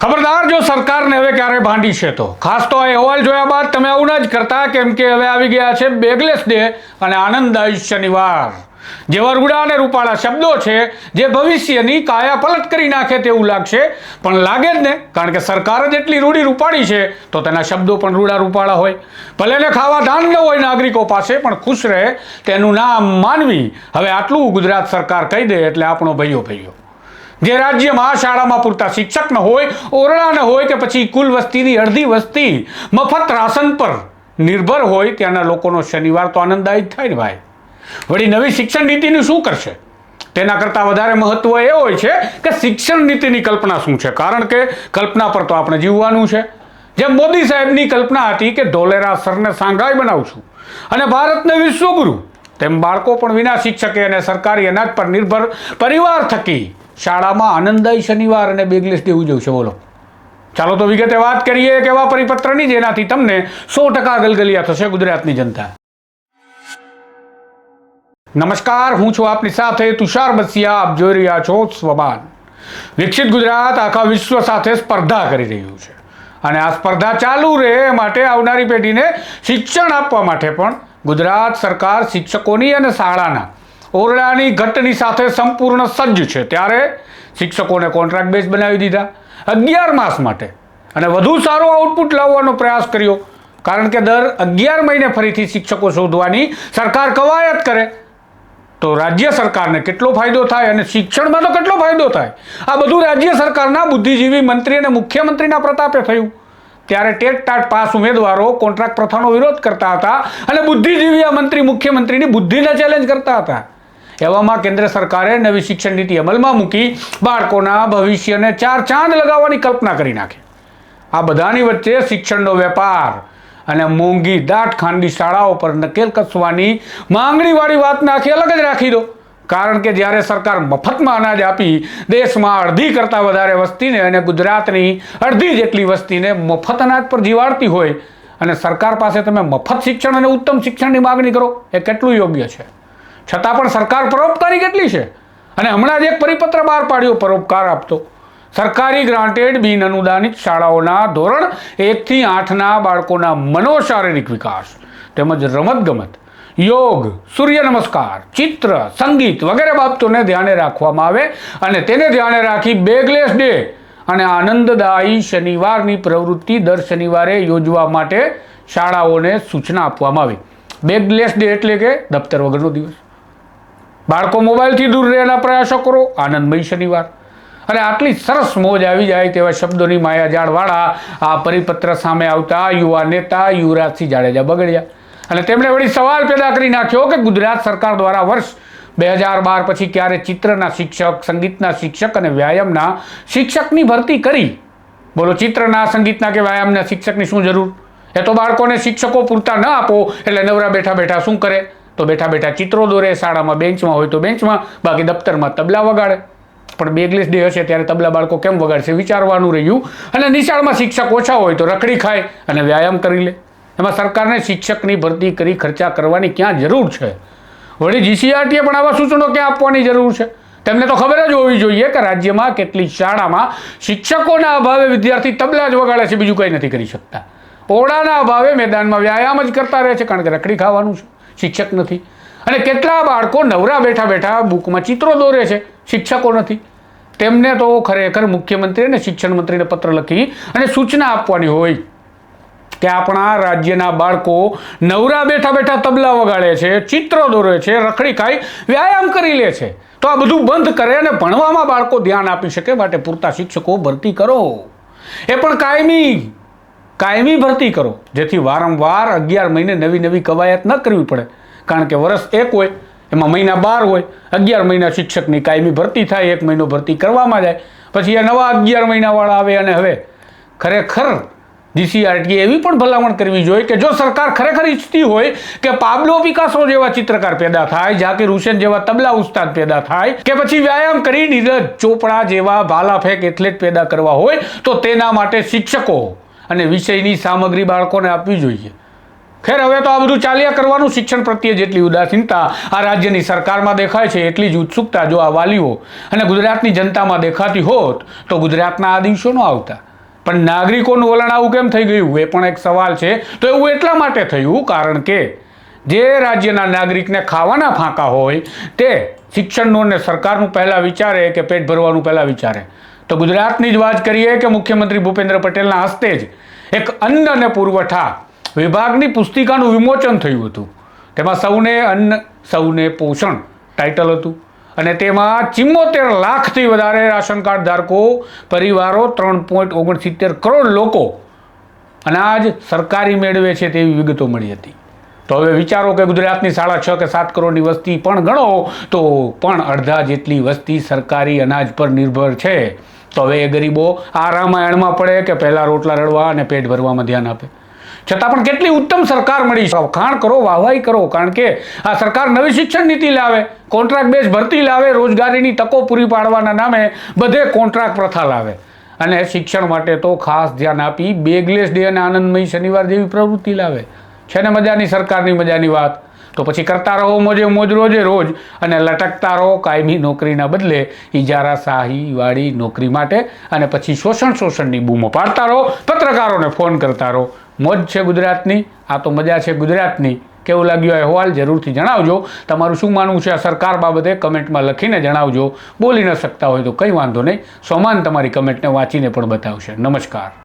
ખબરદાર, જો સરકારને હવે ક્યારે ભાંડી છે તો? ખાસ તો આ અહેવાલ જોયા બાદ તમે આવું ન જ કરતા, કેમ કે હવે આવી ગયા છે બેગલેસ ડે અને આનંદદાયી શનિવાર. જેવા રૂડા અને રૂપાળા શબ્દો છે, જે ભવિષ્યની કાયા પલટ કરી નાખે તેવું લાગશે. પણ લાગે જ ને, કારણ કે સરકાર જ એટલી રૂડી રૂપાળી છે, તો તેના શબ્દો પણ રૂડા રૂપાળા હોય. ભલે ને ખાવા ધાન ન હોય નાગરિકો પાસે, પણ ખુશ રહે તેનું નામ માનવી. હવે આટલું ગુજરાત સરકાર કહી દે એટલે આપણો ભૈયો ભૈયો જે રાજ્યમાં શાળામાં પૂરતા શિક્ષક ન હોય ઓરડા ન હોય કે પછી કુલ વસ્તીની અડધી વસ્તી મફત રાશન પર નિર્ભર હોય, ત્યાંના લોકોનો શનિવાર તો આનંદદાયી થાય ને ભાઈ. વળી નવી શિક્ષણ નીતિનું શું કરશે? તેના કરતાં વધારે મહત્વ એ હોય છે કે શિક્ષણ નીતિની કલ્પના શું છે? કારણ કે કલ્પના પર તો આપણે જીવવાનું છે. જેમ મોદી સાહેબની કલ્પના હતી કે ધોલેરા સરને સાંઘાઈ બનાવશું અને ભારતને વિશ્વગુરુ, તેમ બાળકો પણ વિના શિક્ષકે અને સરકારી અનાજ પર નિર્ભર પરિવાર થકી શાળામાં આનંદાય શનિવાર અને બેગલેસ ડે ઉજવશે બોલો. ચાલો તો વિગતે વાત કરીએ એક એવા પરિપત્રની જેનાથી તમને સો ટકા ગલગલિયા થશે ગુજરાતની જનતા. નમસ્કાર, હું છું આપની સાથે તુષાર બસિયા. આપ જોઈ રહ્યા છો સ્વમાન. વિકસિત ગુજરાત આખા વિશ્વ સાથે સ્પર્ધા કરી રહ્યું છે. અને આ સ્પર્ધા ચાલુ રહે માટે આવનારી પેઢીને શિક્ષણ આપવા માટે પણ ગુજરાત સરકાર શિક્ષકોની અને શાળાના ઓરડાની ઘટની સાથે સંપૂર્ણ સજ્જ છે. ત્યારે શિક્ષકોને કોન્ટ્રાક્ટ બેઝ બનાવી દીધા અગિયાર માસ માટે અને વધુ સારો આઉટપુટ લાવવાનો પ્રયાસ કર્યો. કારણ કે દર અગિયાર મહિને ફરીથી શિક્ષકો શોધવાની સરકાર કવાયત કરે. તો રાજ્ય સરકારને કેટલો ફાયદો થાય અને શિક્ષણમાં તો કેટલો ફાયદો થાય? આ બધું રાજ્ય સરકારના બુદ્ધિજીવી મંત્રી અને મુખ્યમંત્રીના પ્રતાપે થયું. ત્યારે ટેટ ટાટ પાસ ઉમેદવારો કોન્ટ્રાક્ટ પ્રથાનો વિરોધ કરતા હતા અને બુદ્ધિજીવી આ મંત્રી મુખ્યમંત્રીની બુદ્ધિને ચેલેન્જ કરતા હતા. એવામાં કેન્દ્ર સરકારે નવી શિક્ષણ નીતિ અમલમાં મૂકી બાળકોના ભવિષ્યને ચાર ચાંદ લગાવવાની કલ્પના કરી નાખી. આ બધાની વચ્ચે શિક્ષણનો વેપાર અને મોંઘી દાટ ખાનગી શાળાઓ પર નકેલ કસવાની માંગણીવાળી વાતને આખી અલગ જ રાખી દો. કારણ કે જ્યારે સરકાર મફતમાં અનાજ આપી દેશમાં અડધી કરતાં વધારે વસ્તીને અને ગુજરાતની અડધી જેટલી વસ્તીને મફત અનાજ પર જીવાડતી હોય અને સરકાર પાસે તમે મફત શિક્ષણ અને ઉત્તમ શિક્ષણની માગણી કરો, એ કેટલું યોગ્ય છે? છતાં પણ સરકાર પરોપકારી કેટલી છે? અને હમણાં જ એક પરિપત્ર બહાર પાડ્યો, પરોપકાર આપતો. સરકારી ગ્રાન્ટેડ બિન અનુદાનિત શાળાઓના ધોરણ એકથી આઠના બાળકોના મનોશારીરિક વિકાસ તેમજ રમતગમત, યોગ, સૂર્ય નમસ્કાર, ચિત્ર, સંગીત વગેરે બાબતોને ધ્યાને રાખવામાં આવે અને તેને ધ્યાને રાખી બેગલેસ ડે અને આનંદદાયી શનિવારની પ્રવૃત્તિ દર શનિવારે યોજવા માટે શાળાઓને સૂચના આપવામાં આવી. બેગલેસ ડે એટલે કે દફતર વગરનો દિવસ. બાળકો મોબાઈલથી દૂર રહેવાના પ્રયાસો કરો, આનંદમય શનિવાર. અને આટલી સરસ મોજ આવી જાય તેવા શબ્દોની માયાજાળવાળા આ પરિપત્ર સામે આવતા યુવા નેતા યુવરાજસિંહ જાડેજા બગડ્યા. અને તેમણે વળી સવાલ પેદા કરી નાખ્યો કે ગુજરાત સરકાર દ્વારા વર્ષ બે હજાર બાર પછી ક્યારે ચિત્રના શિક્ષક, સંગીતના શિક્ષક અને વ્યાયામના શિક્ષકની ભરતી કરી? બોલો, ચિત્રના, સંગીતના કે વ્યાયામના શિક્ષકની શું જરૂર? એ તો બાળકોને શિક્ષકો પૂરતા ન આપો, એટલે નવરા બેઠા બેઠા શું કરે? તો બેઠા બેઠા ચિત્રો દોરે, શાળામાં બેન્ચમાં હોય તો બેન્ચમાં બાકી દફતરમાં તબલા વગાડે. પણ બેગલેસ ડે હશે ત્યારે તબલા બાળકો કેમ વગાડશે? વિચારવાનું રહ્યું. અને નિશાળમાં શિક્ષક ઓછા હોય તો રખડી ખાય અને વ્યાયામ કરી લે. એમાં સરકારને શિક્ષકની ભરતી કરી ખર્ચા કરવાની ક્યાં જરૂર છે? વળી જીસીઆરટીએ પણ આવા સૂચનો ક્યાં આપવાની જરૂર છે? તેમને તો ખબર જ હોવી જોઈએ કે રાજ્યમાં કેટલી શાળામાં શિક્ષકોના અભાવે વિદ્યાર્થી તબલા જ વગાડે છે. બીજું કંઈ નથી કરી શકતા. ઓરડાના અભાવે મેદાનમાં વ્યાયામ જ કરતા રહે છે, કારણ કે રખડી ખાવાનું છે. શિક્ષક નથી. અને કેટલા બાળકો નવરા બેઠા બેઠા બુકમાં ચિત્રો દોરે છે, શિક્ષકો નથી. તેમને તો ખરેખર મુખ્યમંત્રી અને શિક્ષણ મંત્રીને પત્ર લખી અને સૂચના આપવાની હોય કે આપણા રાજ્યના બાળકો નવરા બેઠા બેઠા તબલા વગાડે છે, ચિત્રો દોરે છે, રખડી ખાઈ વ્યાયામ કરી લે છે. તો આ બધું બંધ કરે અને ભણવામાં બાળકો ધ્યાન આપી શકે માટે પૂરતા શિક્ષકો ભરતી કરો. એ પણ કાયમી કાયમી ભરતી કરો. જેથી વારંવાર અગિયાર મહિને નવી નવી કવાયત ન કરવી પડે. કારણ કે વર્ષ એક હોય, એમાં મહિના બાર હોય, અગિયાર મહિના શિક્ષકની કાયમી ભરતી થાય, એક મહિનો ભરતી કરવામાં જાય. પછી એ નવા અગિયાર મહિનાવાળા આવે અને હવે ખરેખર જીસીઆરટીએ એવી પણ ભલામણ કરવી જોઈએ કે જો સરકાર ખરેખર ઈચ્છતી હોય કે પાબ્લો પિકાસો જેવા ચિત્રકાર પેદા થાય ઝાકીર હુસેન જેવા તબલા ઉસ્તાદ પેદા થાય, કે પછી વ્યાયામ કરી નીરજ ચોપડા જેવા ભાલા ફેંક એથ્લેટ પેદા કરવા હોય, તો તેના માટે શિક્ષકો અને વિષયની સામગ્રી બાળકોને આપવી જોઈએ. ખેર, હવે તો આ બધું ચાલ્યા કરવાનું શિક્ષણ પ્રત્યે જેટલી ઉદાસીનતા આ રાજ્યની સરકારમાં દેખાય છે, એટલી જ ઉત્સુકતા જો આ વાલીઓ અને ગુજરાતની જનતામાં દેખાતી હોત, તો ગુજરાતના આ દિવસો ન આવતા. પણ નાગરિકોનું વલણ આવું કેમ થઈ ગયું? એ પણ એક સવાલ છે. તો એવું એટલા માટે થયું, કારણ કે જે રાજ્યના નાગરિકને ખાવાના ફાંકા હોય, તે શિક્ષણનું અને સરકારનું પહેલાં વિચારે કે પેટ ભરવાનું પહેલાં વિચારે. તો ગુજરાતની જ વાત કરીએ કે મુખ્યમંત્રી ભૂપેન્દ્ર પટેલના હસ્તે જ એક અન્ન અને પુરવઠા વિભાગની પુસ્તિકાનું વિમોચન થયું હતું. તેમાં સૌને અન્ન, સૌને પોષણ ટાઇટલ હતું અને તેમાં ચિમ્મોતેર લાખથી વધારે રાશન કાર્ડ ધારકો, પરિવારો, ત્રણ પોઈન્ટ ઓગણસિત્તેર કરોડ લોકો અનાજ સરકારી મેળવે છે તેવી વિગતો મળી હતી. તો હવે વિચારો કે ગુજરાતની સાડા છ કે સાત કરોડની વસ્તી પણ ગણો તો પણ અડધા જેટલી વસ્તી સરકારી અનાજ પર નિર્ભર છે. તો હવે એ ગરીબો આ રામાયણમાં પડે કે પહેલાં રોટલા રડવા અને પેટ ભરવામાં ધ્યાન આપે. છતાં પણ કેટલી ઉત્તમ સરકાર મળી છે. ખાણ કરો વાહવાઈ કરો, કારણ કે આ સરકાર નવી શિક્ષણ નીતિ લાવે કોન્ટ્રાક્ટ બેઝ ભરતી લાવે, રોજગારીની તકો પૂરી પાડવાના નામે બધે કોન્ટ્રાક્ટ પ્રથા લાવે. અને શિક્ષણ માટે તો ખાસ ધ્યાન આપી બેગલેસ ડે અને આનંદમય શનિવાર જેવી પ્રવૃત્તિ લાવે. છે ને મજાની સરકારની મજાની વાત? તો પછી કરતા રહો મોજે મોજ રોજે રોજ અને લટકતા રહો કાયમી નોકરીના બદલે ઇજારા શાહીવાળી નોકરી માટે અને પછી શોષણ શોષણની બૂમો પાડતા રહો, પત્રકારોને ફોન કરતા રહો. મોજ છે ગુજરાતની, આ તો મજા છે ગુજરાતની. કેવું લાગ્યું અહેવાલ? જરૂરથી જણાવજો. તમારું શું માનવું છે આ સરકાર બાબતે? કમેન્ટમાં લખીને જણાવજો. બોલી ન શકતા હોય તો કંઈ વાંધો નહીં. સોમાન તમારી કમેન્ટને વાંચીને પણ બતાવશે. નમસ્કાર.